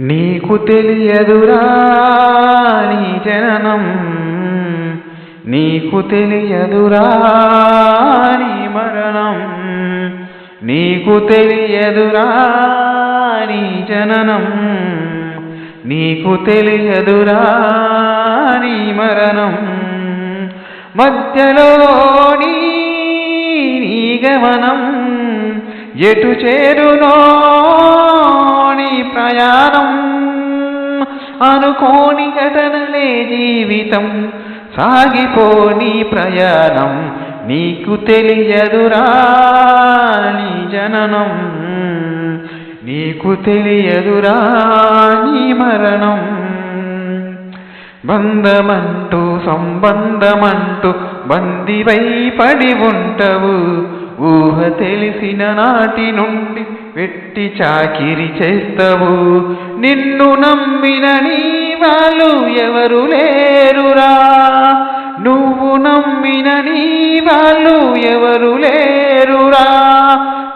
నీకు తెలియదురా నీ జననం. నీకు తెలియదురా నీ మరణం. నీకు తెలియదురా నీ జననం. నీకు తెలియదురా నీ మరణం. మధ్యలో నీ గమనం. ఎటు చేరునో నీ ప్రయాణం అనుకోని ఘటనలే జీవితం. సాగిపోని ప్రయాణం నీకు తెలియదురా నీ జననం. నీకు తెలియదురా నీ మరణం. బంధమంటూ సంబంధమంటూ బందివై పడి ఉంటవు. తెలిసిన నాటి నుండి వెట్టి చాకిరి చేస్తావు. నిన్ను నమ్మిన నీ వాళ్ళు ఎవరు లేరురా. నువ్వు నమ్మిన నీ వాళ్ళు ఎవరు లేరురా.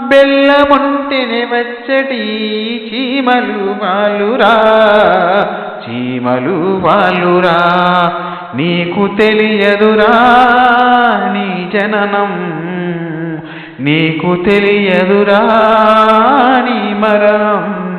బెల్లముంటెనే వచ్చటి చీమలు వాళ్ళురా చీమలు వాళ్ళురా నీకు తెలియదురా నీ జననం. నీకు తెలియదురా నీ మరణం.